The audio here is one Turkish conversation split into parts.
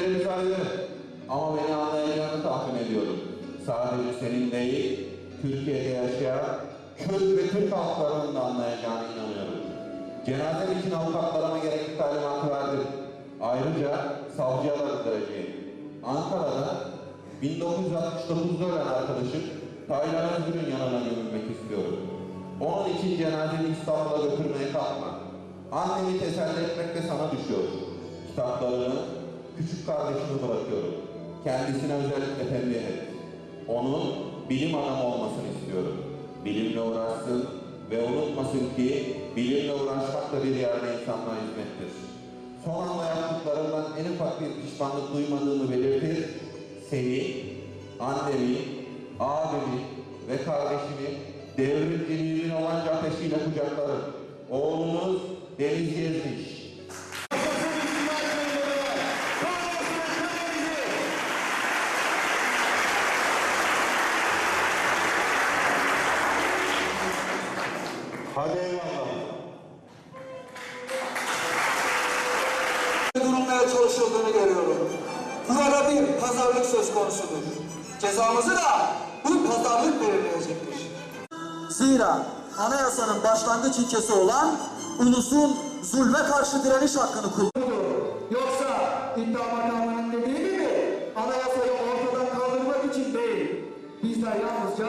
Seninle düşüncelerimiz ayrı ama beni anlayacağını tahmin ediyorum. Sadece senin değil, Türkiye'de yaşayan Kürt ve Türk halklarının da anlayacağını inanıyorum. Cenazen için avukatlarıma gerekli talimatı verdim. Ayrıca savcıya da bildireceğim. Ankara'da 1969'da ölen arkadaşım Taylan Özgür'ün yanına gömülmek istiyorum. Onun için cenazeni İstanbul'a götürmeye kalkma. Annemi teselli etmek de sana düşüyor. Kitaplarını küçük kardeşime bırakıyorum. Kendisine özellikle tembih et. Onun bilim adamı olmasını istiyorum. Bilimle uğraşsın ve unutmasın ki bilimle uğraşmak da bir yerde insanlığa hizmettir. Son anda yaptıklarından en ufak bir pişmanlık duymadığını belirtir. Seni, annemi, abimi ve kardeşimi devrimciliğinin olanca ateşiyle kucaklarım. Oğlunuz Deniz Gezmiş. Hadi eyvallah. durulmaya çalışıldığını görüyorum. Burada bir pazarlık söz konusudur. Cezamızı da bu pazarlık belirleyecektir. Zira anayasanın başlangıç ilkesi olan ulusun zulme karşı direniş hakkını kullanıyor. Yoksa iddia makamının dediği gibi anayasayı ortadan kaldırmak için değil. Bizler yalnızca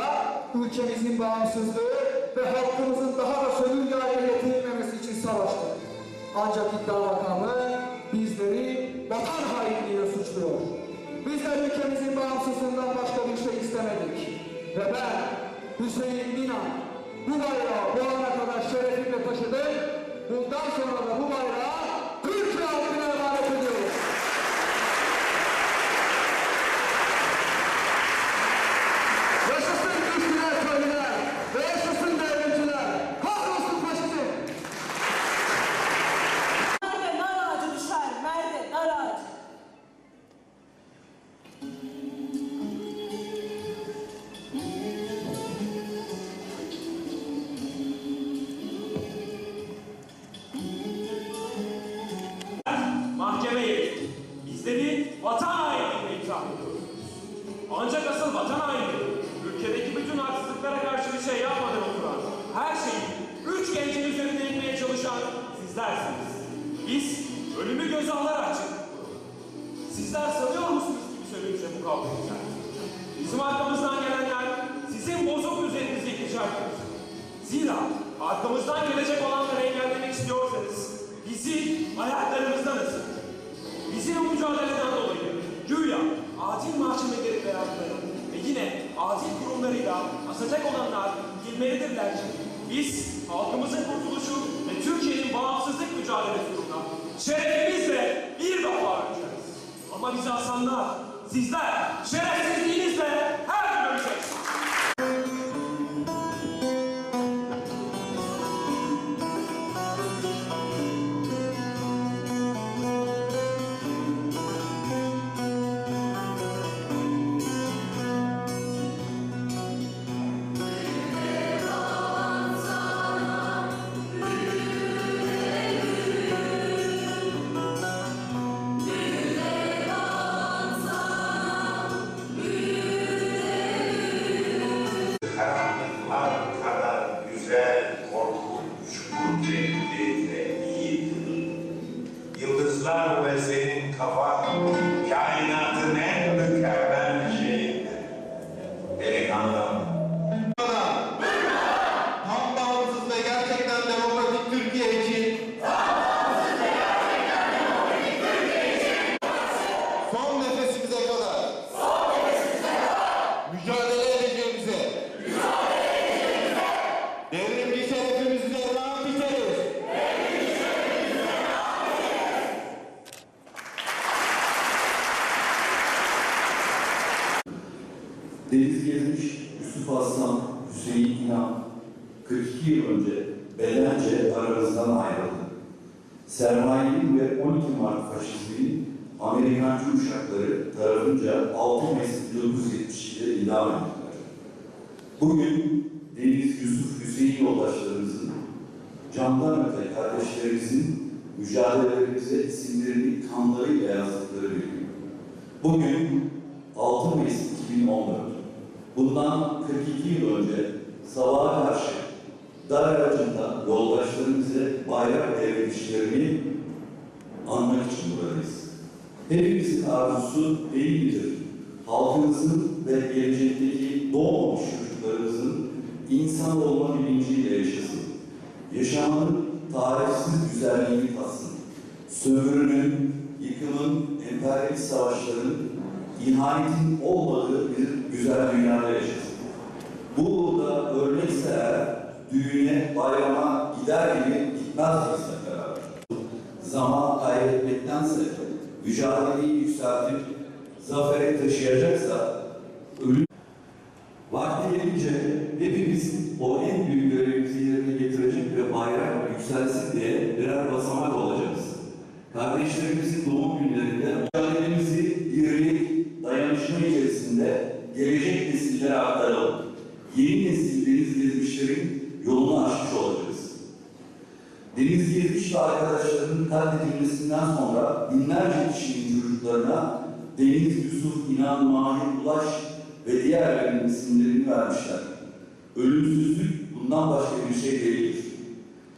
ülkemizin bağımsızlığı ve halkımızın daha da sömürge haline getirilmemesi için savaştık. Ancak iddia makamı bizleri vatan hainliğiyle suçluyor. Bizler ülkemizin bağımsızlığından başka bir şey istemedik. Ve ben Hüseyin İnan bu bayrağı bu ana kadar şerefimle taşıdım. Bundan sonra da bu bayrağı her şeyi üç gencin üzerinde inmeye çalışan sizlersiniz. Biz ölümü göze alarak çıktık. Sizler sanıyor musunuz ki biz önümüze bu kaldıracak? Bizim arkamızdan gelenler sizin bozuk üzerinizi yıkacaktır. Zira arkamızdan gelecek olanları engellemek istiyorsanız bizi ayaklarımızdan ısın. Bizim mücadeleden dolayı güya adil mahkemeleri beyazları ve adil kurumlarıyla asacak olanlar bilmelidirler ki biz halkımızın kurtuluşu ve Türkiye'nin bağımsızlık mücadelesi uğruna şerefimizle bir defa öleceğiz. Ama biz asanlar, sizler şerefsizliğinizle bedence aramızdan ayrıldı. Sermayenin ve 12 Mart faşizminin Amerikancı uçakları tarafınca 6 Mayıs 1972'de idam edildiler. Bugün Deniz Yusuf Hüseyin yoldaşlarımızın, candan öte kardeşlerimizin mücadelelerimize isimlerini kanlarıyla yazdıkları bir gün. Bugün 6 Mayıs 2014. Bundan 42 yıl önce sabaha karşı dar aracında yoldaşlarımıza bayrak devretişlerini anmak için buradayız. Hepimizin arzusu değil midir? Halkımızın ve gelecekteki doğmamış çocuklarımızın insan olma bilinciyle yaşasın. Yaşamın tarifsiz güzelliğini tatsın. Sömürünün, yıkımın, emperyalist savaşların, ihanetin olmadığı bir güzel dünyada yaşasın. Bu da örnekse eğer düğüne, bayrama gider gibi gitmez hep beraber? Zaman kaybetmektense mücadeleyi yükseltip zafere taşıyacaksa ölüm Vakti gelince hepimiz o en büyük görevimizi yerine getirecek ve bayrak yükselsin diye birer basamak olacağız. Kardeşlerimizin doğum günlerinde mücadelemizi birlik, dayanışma içerisinde gelecek nesillere aktaralım. Yeni nesil deniz yolunu açmış olacağız. Deniz Gezmiş ve arkadaşlarının katledilmesinden sonra binlerce kişinin çocuklarına Deniz Yusuf İnan Mahir Ulaş ve diğerlerinin isimlerini vermişler. Ölümsüzlük bundan başka bir şey değildir.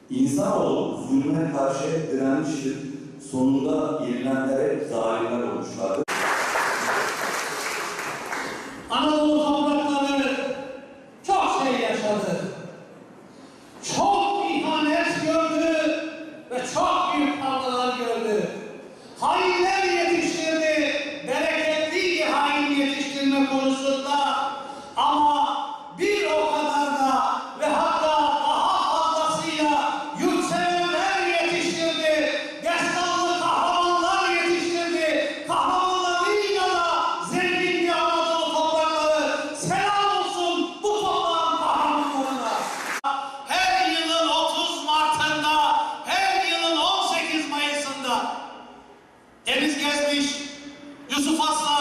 İnsanoğlu zulme karşı direnmiştir. Sonunda yenilenlere zalimler olmuşlardır. Anadolu Deniz Gezmiş, Yusuf Aslan,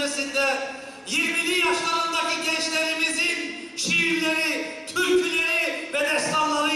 42 yıl öncesinde 20'li yaşlarındaki gençlerimizin şiirleri, türküleri ve destanlarıydı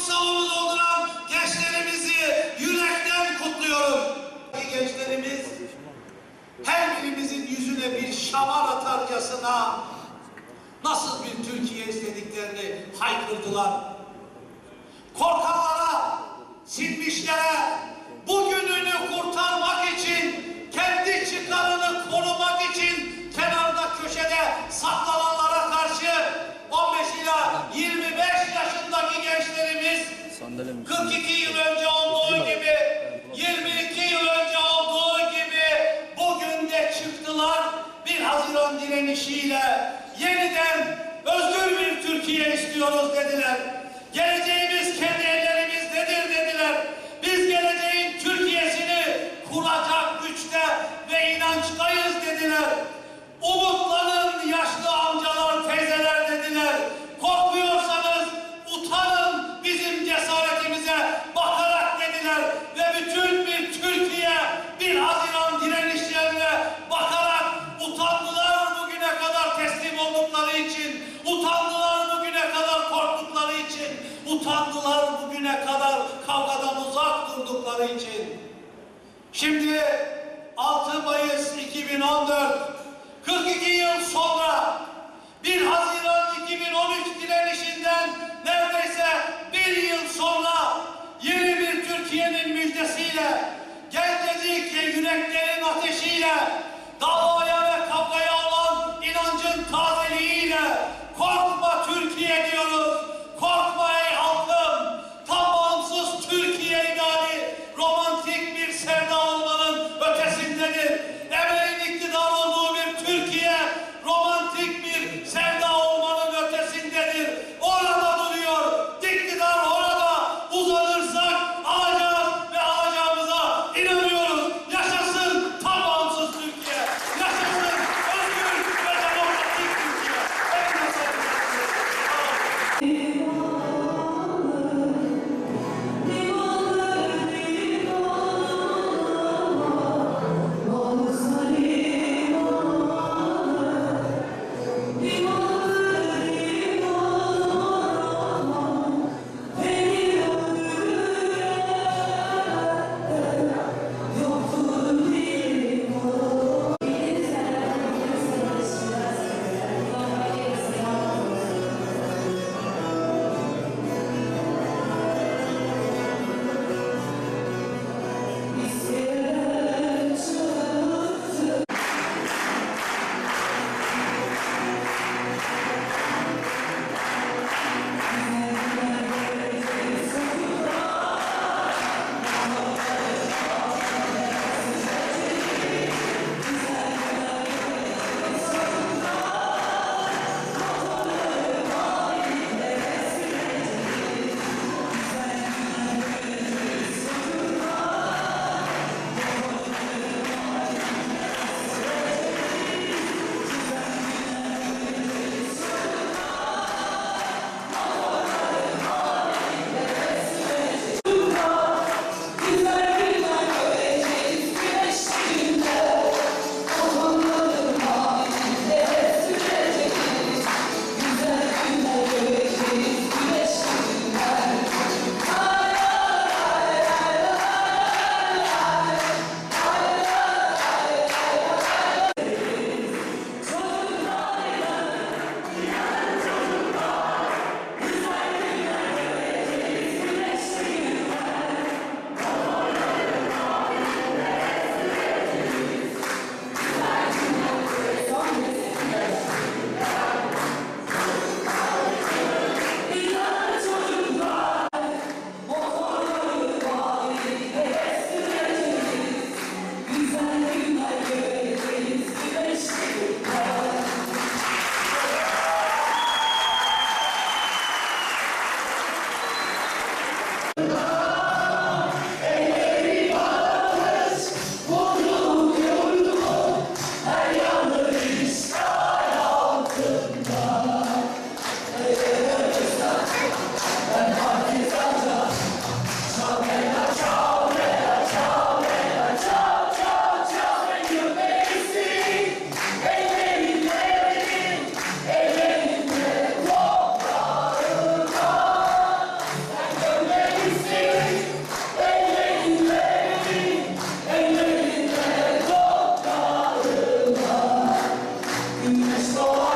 bu savunu dolduran gençlerimizi yürekten kutluyorum. Gençlerimiz her birimizin yüzüne bir şamar atarcasına nasıl bir Türkiye istediklerini haykırdılar. Korkanlara, silmişlere, 42 yıl önce olduğu gibi, 22 yıl önce olduğu gibi bugün de çıktılar bir Haziran direnişiyle. Yeniden özgür bir Türkiye istiyoruz dediler. yüreklerin ateşiyle dava し